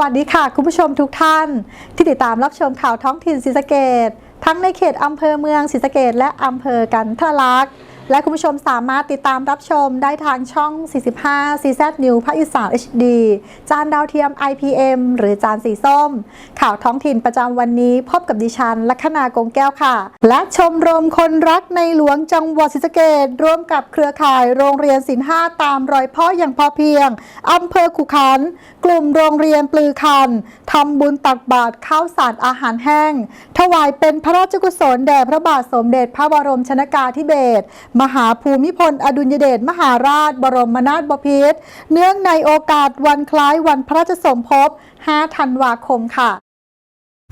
วัสดีค่ะ คุณผู้ชมทุกท่าน ที่ติดตามรับชมข่าวท้องถิ่นศรีสะเกดทั้งในเขตอำเภอเมืองศรีสะเกดและอำเภอกันทะลักษ์และคุณผู้ชมสามารถติดตามรับชมได้ทางช่อง 45 CZ New ภาคอีสาน HD จานดาวเทียม IPM หรือจานสีส้ม ข่าวท้องถิ่นประจำวันนี้พบกับดิฉัน ลัคนากงแก้วค่ะ และชมรมคนรักในหลวงจังหวัดศรีสะเกดร่วมกับเครือข่ายโรงเรียนศิลห้าตามรอยพ่ออย่างพอเพียงอำเภอขุขัน กลุ่มโรงเรียนปลือคันทำบุญตักบาตรข้าวสารอาหารแห้ง ถวายเป็นพระราชกุศลแด่พระบาทสมเด็จพระบรมชนากาธิเบศรมหาภูมิพลอดุลยเดชมหาราช บรมนาถบพิตรเนื่องในโอกาสวันคล้ายวันพระราชสมภพ 5 ธันวาคมค่ะ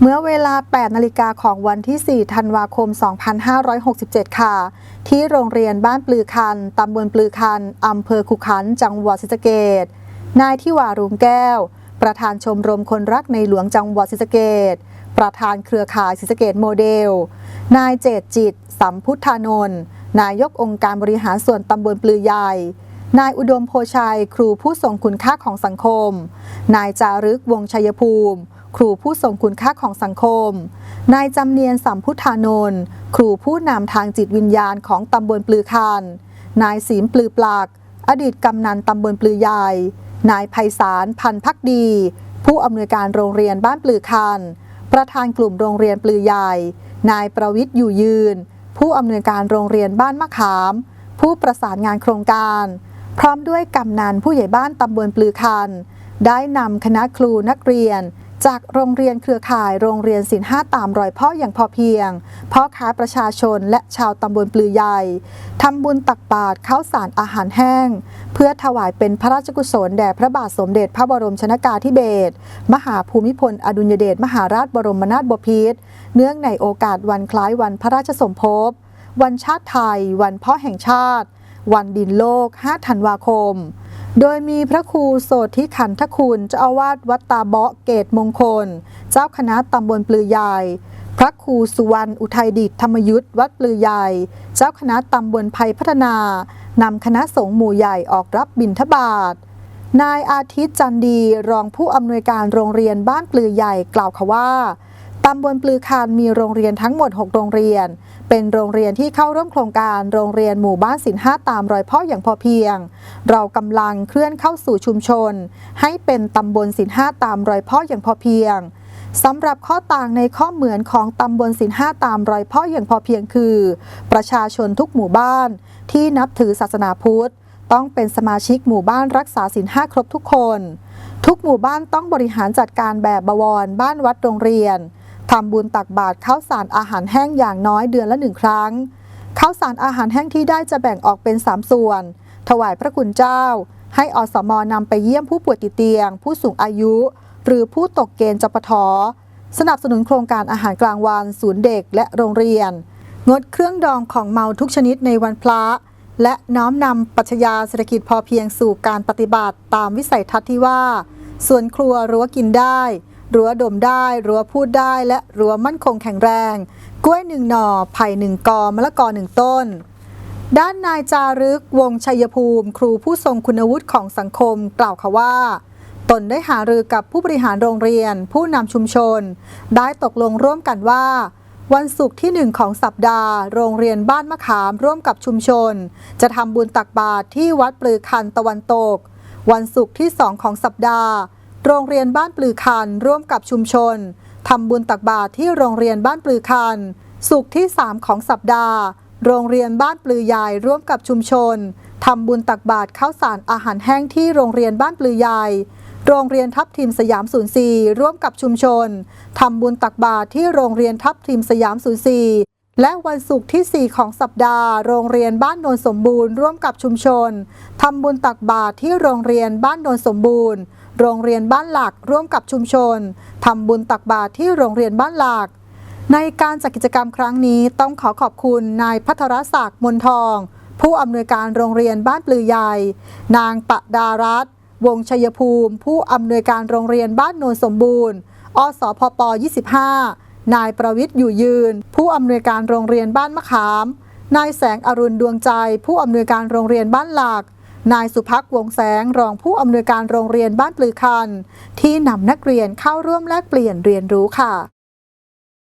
เมื่อเวลา 8 นาฬิกาของวันที่ 4 ธันวาคม 2567 ค่ะ ที่โรงเรียนบ้านปลือคัน ตำบลปลือคัน อำเภอขุขัน จังหวัดศรีสะเกษ นายทิวารุงแก้ว ประธานชมรมคนรักในหลวงจังหวัดศรีสะเกษประธานเครือข่ายศรีสะเกษโมเดล นายเจตจิต สัมพุทธานนท์นายกองค์การบริหารส่วนตำบลปลือใหญ่นายอุดมโพชัย ครูผู้ทรงคุณค่าของสังคม นายจารึกวงชัยภูมิ ครูผู้ทรงคุณค่าของสังคม นายจำเนียนสัมพุทธานนท์ครูผู้นำทางจิตวิญญาณของตำบลปลือคันนายศีมปลือปลัก อดีตกำนันตำบลปลือใหญ่ นายไพศาลพันพักดี ผู้อำนวยการโรงเรียนบ้านปลือคัน ประธานกลุ่มโรงเรียนปลือใหญ่ นายประวิทย์อยู่ยืน ผู้อำนวยการโรงเรียนบ้านมะขาม ผู้ประสานงานโครงการ พร้อมด้วยกำนันผู้ใหญ่บ้านตำบลปลือคัน ได้นำคณะครูนักเรียน จากโรงเรียนเครือข่ายโรงเรียนศิลห้าตามรอยพ่ออย่างพอเพียง พ่อค้าประชาชนและชาวตำบลปลือใหญ่ทำบุญตักบาตรข้าวสารอาหารแห้ง เพื่อถวายเป็นพระราชกุศลแด่พระบาทสมเด็จพระบรมชนากาธิเบศรมหาภูมิพล อดุลยเดชมหาราชบรมนาถบพิตรเนื่องในโอกาสวันคล้ายวันพระราชสมภพวันชาติไทย วันพ่อแห่งชาติ วันดินโลก 5 ธันวาคม โดยมีพระครูโสธิขันธคุณเจ้าอาวาสวัดตาเบาะเกตมงคล เจ้าคณะตำบลปลือใหญ่พระครูสุวรรณอุทัยดิษฐธรรมยุทธวัดปลือใหญ่เจ้าคณะตำบลภัยพัฒนานำคณะสงฆ์หมู่ใหญ่ออกรับบิณฑบาตนายอาทิตย์จันดีรองผู้อำนวยการโรงเรียนบ้านปลือใหญ่กล่าวค่ะว่า ตำบลปลือคานมีโรงเรียนทั้งหมด 6 โรงเรียน เป็นโรงเรียนที่เข้าร่วมโครงการโรงเรียนหมู่บ้านสินห้าตามรอยพ่ออย่างพอเพียง เรากำลังเคลื่อนเข้าสู่ชุมชน ให้เป็นตำบลสินห้าตามรอยพ่ออย่างพอเพียงสำหรับข้อต่างในข้อเหมือนของตำบลสินห้าตามรอยพ่ออย่างพอเพียงคือ ประชาชนทุกหมู่บ้านที่นับถือศาสนาพุทธ ต้องเป็นสมาชิกหมู่บ้านรักษาสินห้าครบทุกคน ทุกหมู่บ้านต้องบริหารจัดการแบบบวรบ้านวัดโรงเรียน ทำบุญตักบาตรข้าวสารอาหารแห้งอย่างน้อยเดือนละหนึ่งครั้งข้าวสารอาหารแห้งที่ได้จะแบ่งออกเป็น 3 ส่วน ถวายพระคุณเจ้า ให้อสมนำไปเยี่ยมผู้ป่วยติดเตียง ผู้สูงอายุ หรือผู้ตกเกณฑ์จปทสนับสนุนโครงการอาหารกลางวัน ศูนย์เด็กและโรงเรียน งดเครื่องดองของเมาทุกชนิดในวันพระ และน้อมนำปัชญาเศรษฐกิจพอเพียงสู่การปฏิบัติตามวิสัยทัศน์ที่ว่า ส่วนครัวรั้วกินได้ รั้วดมได้ รั้วพูดได้ และรั้วมั่นคงแข็งแรง กล้วยหนึ่งหน่อ ไผ่หนึ่งกอ มะละกอหนึ่งต้น ด้านนายจารึก วงชัยภูมิ ครูผู้ทรงคุณวุฒิของสังคม กล่าวค่ะว่า ตนได้หารือกับผู้บริหารโรงเรียน ผู้นำชุมชน ได้ตกลงร่วมกันว่าวันศุกร์ที่หนึ่งของสัปดาห์ โรงเรียนบ้านมะขามร่วมกับชุมชน จะทำบุญตักบาตรที่วัดปลือคันตะวันตก วันศุกร์ที่สองของสัปดาห์ โรงเรียนบ้านปลือคันร่วมกับชุมชนทำบุญตักบาตรที่โรงเรียนบ้านปลือคันศุกที่ 3 ของสัปดาห์ โรงเรียนบ้านปลือใหญ่ร่วมกับชุมชนทำบุญตักบาตรข้าวสารอาหารแห้งที่โรงเรียนบ้านปลือใหญ่โรงเรียนทับทิมสยามศูนย์สี่ร่วมกับชุมชนทำบุญตักบาตรที่โรงเรียนทับทิมสยามศูนย์สี่ และวันศุกร์ที่ 4 ของสัปดาห์ โรงเรียนบ้านโนนสมบูรณ์ร่วมกับชุมชนทำบุญตักบาตรที่โรงเรียนบ้านโนนสมบูรณ์ โรงเรียนบ้านหลักร่วมกับชุมชนทำบุญตักบาตรที่โรงเรียนบ้านหลัก ในการจัดกิจกรรมครั้งนี้ต้องขอขอบคุณนายพัทรศักดิ์มนทอง ผู้อำนวยการโรงเรียนบ้านปลือใหญ่ นางปะดารัตวงชัยภูมิ ผู้อำนวยการโรงเรียนบ้านโนนสมบูรณ์ อสพป 25 นายประวิทย์อยู่ยืน ผู้อำนวยการโรงเรียนบ้านมะขาม นายแสงอรุณดวงใจ ผู้อำนวยการโรงเรียนบ้านหลักนายสุพักวงแสงรองผู้อำนวยการโรงเรียนบ้านปลือคัน ที่นำนักเรียนเข้าร่วมแลกเปลี่ยนเรียนรู้ค่ะ